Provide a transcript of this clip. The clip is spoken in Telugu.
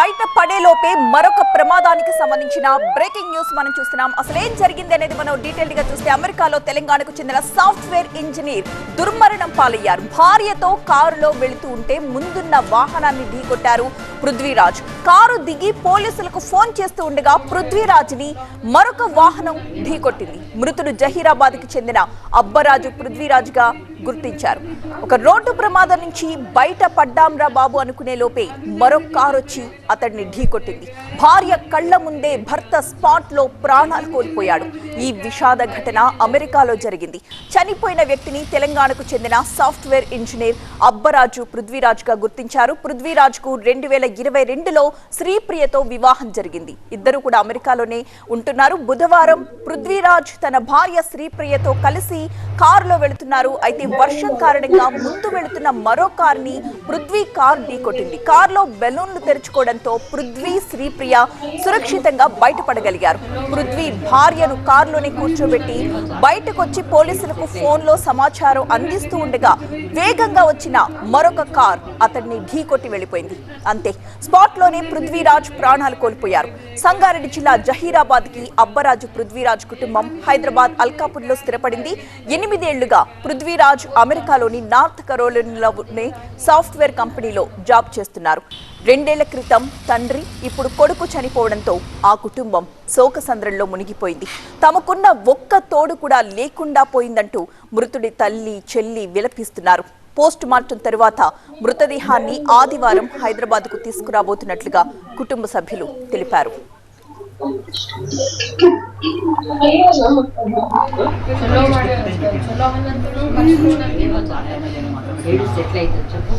బయట లోపే మరొక ప్రమాదానికి సంబంధించిన బ్రేకింగ్ న్యూస్ మనం చూస్తున్నాం. అసలు ఏం జరిగింది అనేది మనం డీటెయిల్గా చూస్తే అమెరికాలో తెలంగాణకు చెందిన సాఫ్ట్వేర్ ఇంజనీర్ దుర్మరణం పాలయ్యారు. భార్యతో కారులో వెళుతూ ఉంటే ముందున్న వాహనాన్ని ఢీకొట్టారు పృథ్వీరాజ్. కారు దిగి పోలీసులకు ఫోన్ చేస్తూ ఉండగా పృథ్వీరాజ్ని మరొక వాహనం ఢీకొట్టింది. మృతుడు జహీరాబాద్కి చెందిన అబ్బరాజు పృథ్వీరాజ్గా గుర్తించారు. ఒక రోడ్డు ప్రమాదం నుంచి బయట పడ్డాంరా బాబు అనుకునే లోపే మరొక కారు వచ్చి అతడిని ఢీకొట్టింది భార్య కళ్ళ ముందే భర్త స్పాట్లో ప్రాణాలు కోల్పోయాడు. ఈ విషాద ఘటన అమెరికాలో జరిగింది. చనిపోయిన వ్యక్తిని తెలంగాణకు చెందిన సాఫ్ట్వేర్ ఇంజనీర్ అబ్బరాజు పృథ్వీరాజ్గా గుర్తించారు. పృథ్వీరాజ్కు రెండు వేల ఇరవై రెండులో శ్రీప్రియతో వివాహం జరిగింది. ఇద్దరు కూడా అమెరికాలోనే ఉంటున్నారు. బుధవారం పృథ్వీరాజ్ తన భార్య శ్రీప్రియతో కలిసి కారులో వెళుతున్నారు. అయితే వర్షం కారణంగా ముందు వెళుతున్న మరో కార్ని పృథ్వీ కార్ ఢీకొట్టింది. కారులో బెలూన్లు తెరుచుకోవడంతో పృథ్వీ శ్రీప్రియ సురక్షితంగా బయటపడగలిగారు. పృథ్వీ భార్యను కారులోనే కూర్చోబెట్టి బయటకొచ్చి పోలీసులకు ఫోన్లో సమాచారం అందిస్తూ ఉండగా వేగంగా వచ్చిన మరొక కార్ అతన్ని ఢీకొట్టి వెళ్ళిపోయింది. అంతే స్పాట్లోనే పృథ్వీరాజ్ ప్రాణాలు కోల్పోయారు. సంగారెడ్డి జిల్లా జహీరాబాద్కి అబ్బరాజు పృథ్వీరాజ్ కుటుంబం హైదరాబాద్ అల్కాపూర్లో స్థిరపడింది. ఎనిమిదేళ్ళుగా పృథ్వీరాజ్ అమెరికాలోని నార్త్ కరోలినాలోని సాఫ్ట్వేర్ కంపెనీలో జాబ్ చేస్తున్నారు. రెండేళ్ళ క్రితం తండ్రి తండ్రి ఇప్పుడు కొడుకు చనిపోవడంతో ఆ కుటుంబం శోకసంద్రంలో మునిగిపోయింది. తమకున్న ఒక్క తోడు కూడా లేకుండా పోయిందంటూ మృతుడి తల్లి చెల్లి విలపిస్తున్నారు. పోస్ట్ మార్టం తరువాత మృతదేహాన్ని ఆదివారం హైదరాబాద్కు తీసుకురాబోతున్నట్లుగా కుటుంబ సభ్యులు తెలిపారు. చెప్పు